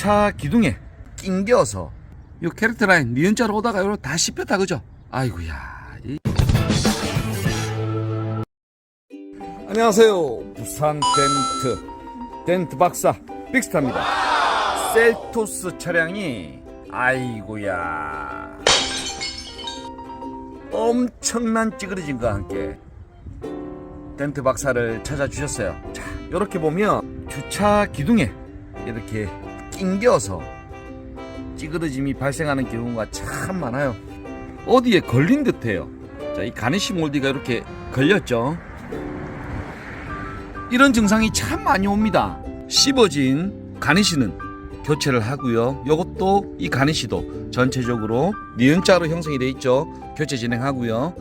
주차 기둥에 낑겨서 요 캐릭터 라인 니은자로 오다가 요로 다 씹혔다 그죠? 아이고야. 이- 안녕하세요. 부산 덴트 덴트 박사 빅스타입니다. 셀토스 차량이 아이고야. 엄청난 찌그러짐과 함께 덴트 박사를 찾아주셨어요. 자, 이렇게 보면 주차 기둥에 이렇게 낑겨서 찌그러짐이 발생하는 경우가 참 많아요. 어디에 걸린 듯해요. 자, 이 가니시 몰디가 이렇게 걸렸죠. 이런 증상이 참 많이 옵니다. 씹어진 가니시는 교체를 하고요. 이것도 이 가니시도 전체적으로 니은자로 형성이 돼 있죠. 교체 진행하고요.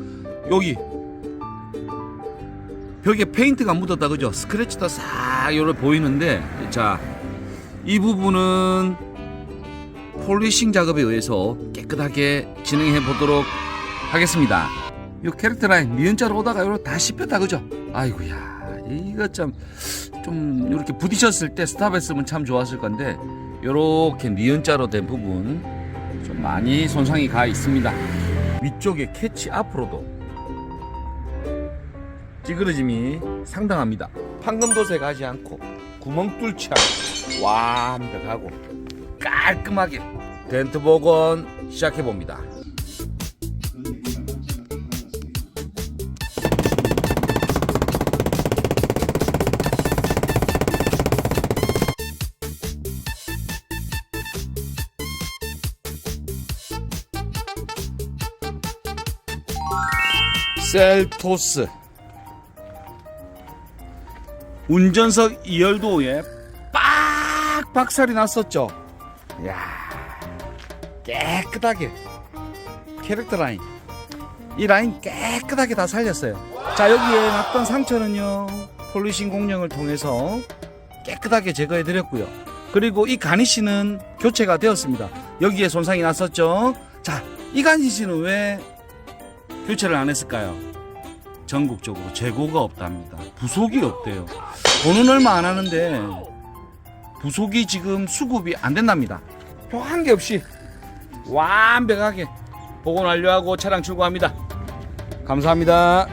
여기 벽에 페인트가 묻었다 그죠? 스크래치도 싹 요래 보이는데 자, 이 부분은 폴리싱 작업에 의해서 깨끗하게 진행해 보도록 하겠습니다. 요 캐릭터 라인 니은자로 오다가 요래 다 씹혔다 그죠? 아이고야. 이거 참 좀 이렇게 부딪혔을 때 스탑했으면 참 좋았을 건데 요렇게 니은자로 된 부분 좀 많이 손상이 가 있습니다. 위쪽에 캐치 앞으로도 찌그러짐이 상당합니다. 황금 도색 하지 않고 구멍 뚫지 않고 완벽하고 깔끔하게 덴트 복원 시작해 봅니다. 셀토스 운전석 이열도에 빡 박살이 났었죠. 야 깨끗하게 캐릭터 라인 이 라인 깨끗하게 다 살렸어요. 자 여기에 났던 상처는요 폴리싱 공령을 통해서 깨끗하게 제거해 드렸고요. 그리고 이 가니쉬는 교체가 되었습니다. 여기에 손상이 났었죠. 자 이 가니쉬는 왜 교체를 안 했을까요? 전국적으로 재고가 없답니다. 부속이 없대요. 돈은 얼마 안 하는데 부속이 지금 수급이 안 된답니다. 표 한 개 없이 완벽하게 복원 완료하고 차량 출고합니다. 감사합니다.